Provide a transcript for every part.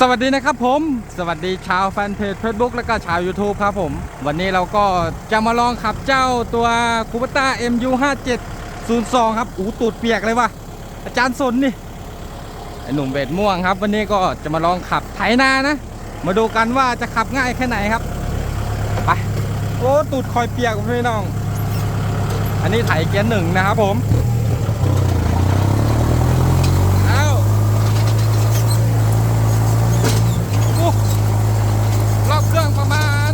สวัสดีนะครับผม สวัสดีชาวแฟนเพจ Facebook แล้วก็ชาว YouTube ครับผม วันนี้เราก็จะมาลองขับเจ้าตัวคูปต้า MU 5702 ครับ อูตูดเปียกเลยว่ะ อาจารย์สนนี่ไอหนุ่มเบดม่วงครับ วันนี้ก็จะมาลองขับไถนานะ มาดูกันว่าจะขับง่ายแค่ไหนครับ ไป โอ้ตูดคอยเปียกพี่น้อง อันนี้ไถเกียร์หนึ่งนะครับผม เอ้า อู้รอบเครื่องประมาณ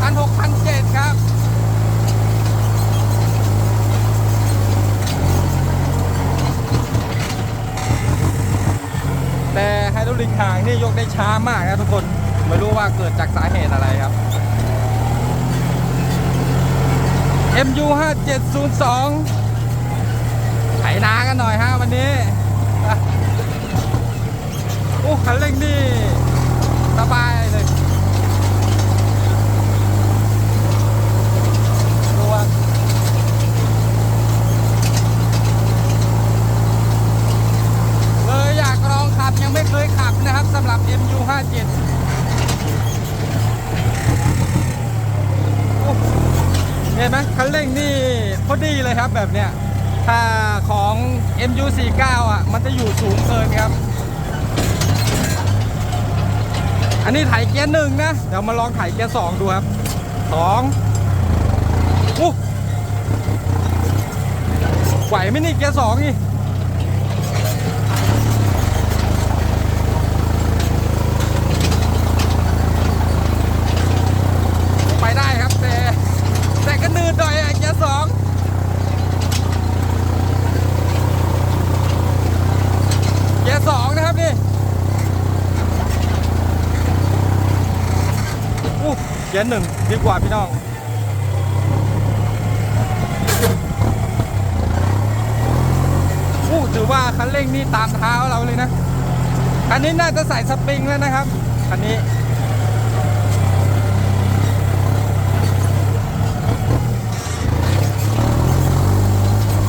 พันหกพันเจ็ดครับ แต่ไฮดรอ ลิงหางนี่ยกได้ช้ามากนะทุกคนไม่รู้ว่าเกิดจากสาเหตุอะไรครับ MU 5702ไถนากันหน่อยฮะวันนี้โอ้คันเร่งนี่สบายเลยดูว่าเลยอยากลองขับยังไม่เคยขับนะครับสำหรับ MU 57โอ้เห็นไหมคันเร่งนี่พอดีเลย ครับแบบเนี้ยถ้าของ MU 49 อะ มันจะอยู่สูงเกินครับ อันนี้ไถเกียร์หนึ่งนะ เดี๋ยวมาลองไถเกียร์สองดูครับสองอู้ไหวไหมนี่เกียร์สองนี่ ไปได้ครับแต่แต่ก็นืดหน่อยอะเกียร์สองเกียร์สองนะครับนี่ อู้เกียร์หนึ่งดีกว่าพี่น้องอู้ถือว่าคันเร่งนี่ตามเท้าเราเลยนะคันนี้น่าจะใส่สปริงแล้วนะครับคันนี้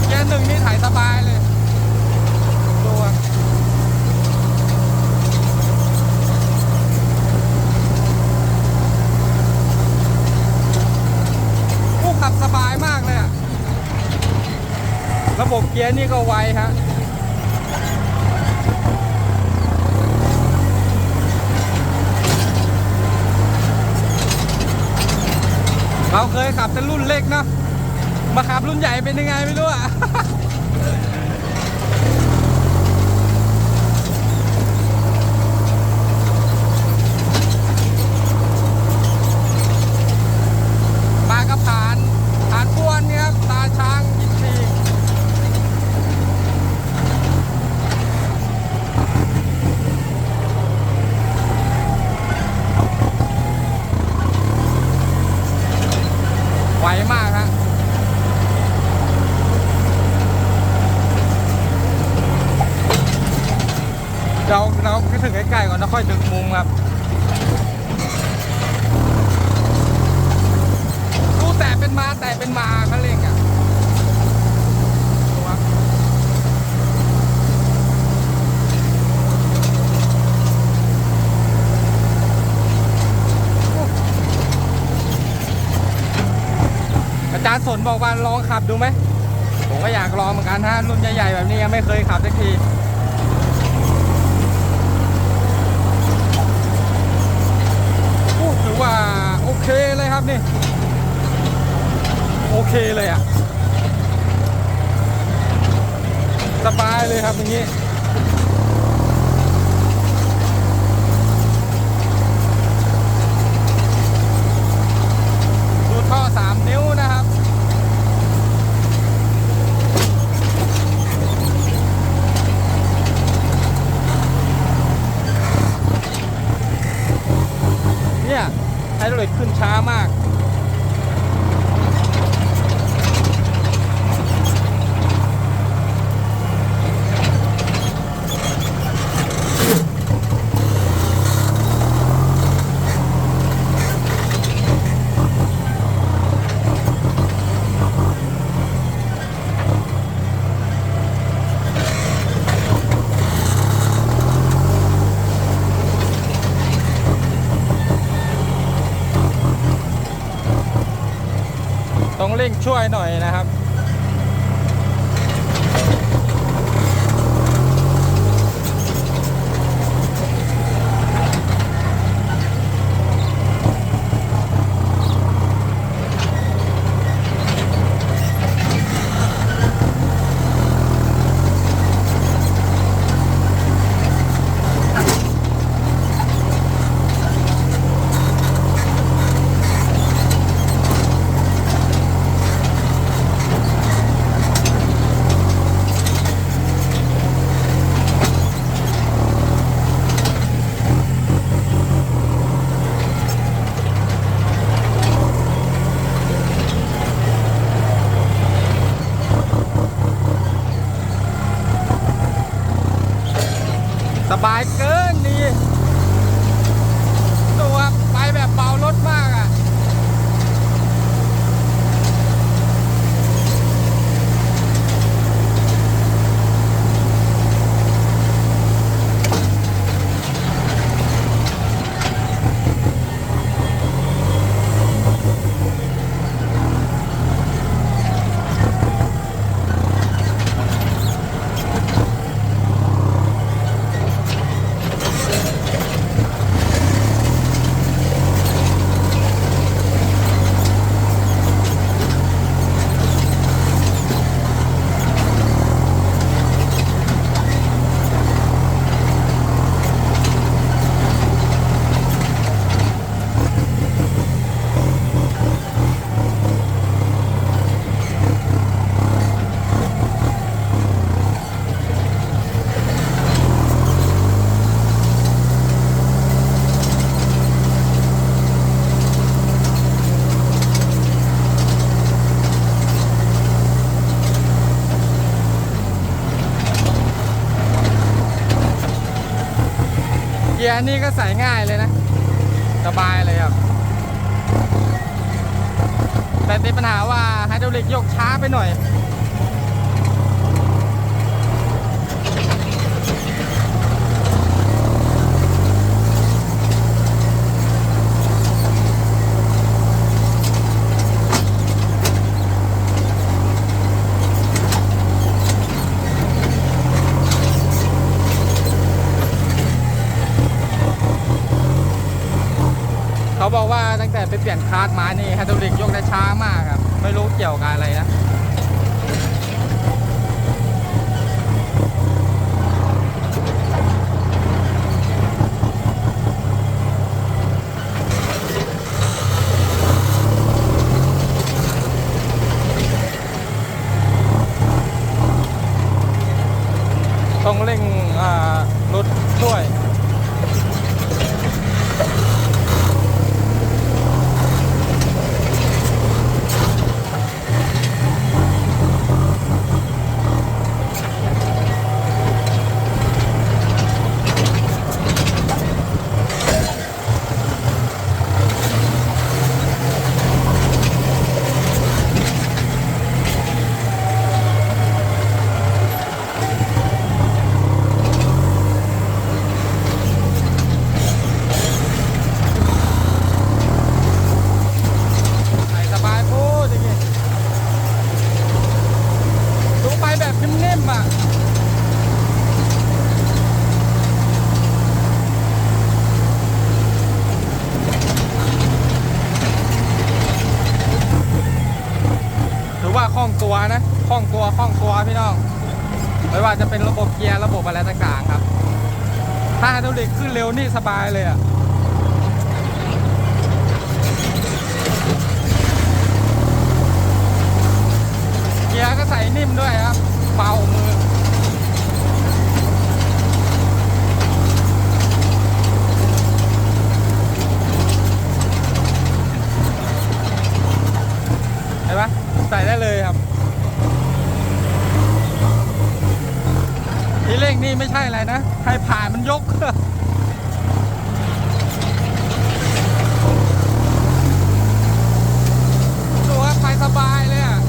เกียร์หนึ่งนี่ถ่ายสบายเลยดูอะ ผู้ ขับสบายมากเลยอะระบบเกียร์นี่ก็ไวฮะเราเคยขับแต่รุ่นเล็กเนาะมาขับรุ่นใหญ่เป็นยังไงไม่รู้อะ มากับผ่านผ่านป้วนเนี่ยครับ ตาช้างยิปซีไวมากฮะเราเราคิดถึงใกล้ๆก่อนแล้วค่อยดึงมุมครับดูแต่เป็นมาแต่เป็นมาเขาเรียกอะดูครับอา จารย์สนบอกว่าลองขับดูไหม ผมก็อยากลองเหมือนกันฮะรุ่นใหญ่ๆแบบนี้ยังไม่เคยขับสักทีโอ้ถือว่าโอเคเลยครับนี่ โอเคเลยอะ สบายเลยครับอย่างนี้ ดูท่อสามนิ้วนะครับ เนี่ย ไฮดรอลิกขึ้นช้ามาก โช่วย หน่อยนะครับ สบายเกินดี กียร์นี่ก็ใส่ง่ายเลยนะ สบายเลยครับ แต่ติดปัญหาว่าไฮดรอลิกยกช้าไปหน่อย เขาบอกว่าตั้งแต่ไปเปลี่ยนคาร์ดมานี่ไฮดรอลิกยกได้ ช้ามากครับ ไม่รู้เกี่ยวกับอะไรนะต้องเร่งรถด้วย ใส่สบายพูดอย่างงี้ดูไปแบบนิ่มๆอะ ถือว่าคล่องตัวนะคล่องตัวคล่ อยพี่น้อง ไม่ว่าจะเป็นระบบเกียร์ระบบอะไรต่างๆครับ ถ้าไฮดรอลิกขึ้นเร็วนี่สบายเลยอะเกียร์ก็ใส่นิ่มด้วยครับเบามือ เห็นปะใส่ได้เลยครับ ทีเร่งนี่ไม่ใช่ อะไรนะให้ผ่านมันยกดูว่าไปสบายเลยอะ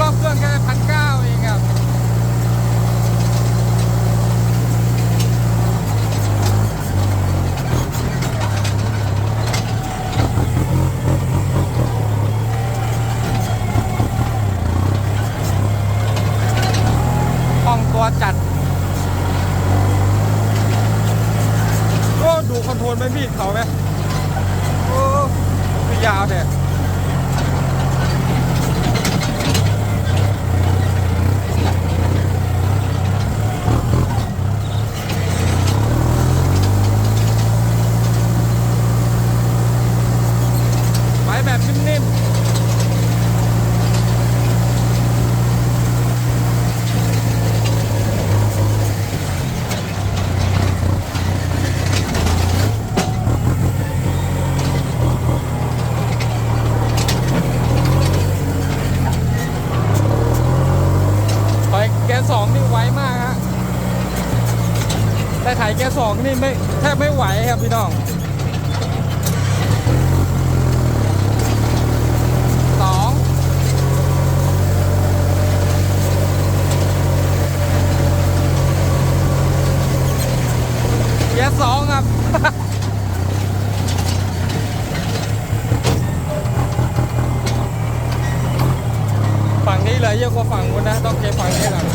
รอบเครื่องแค่พันเก้าเองครับ ดูคอนโทรลไมีดเขาไหมโอ้คือยาวเนี่ยไปแบบนิ่มๆถอยแกนสองนี่ไวมากฮะ แต่ไถแกสองนี่ไม่แทบไม่ไหวครับพี่น้องสองเกียร์สองครับฝั่งนี้เลยเยอะกว่าฝั่งนู้นนะ ต้องเก็บฝั่งนี้ก่อน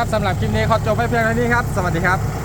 ครับสำหรับคลิปนี้ขอจบไปเพียงเท่านี้ครับ สวัสดีครับ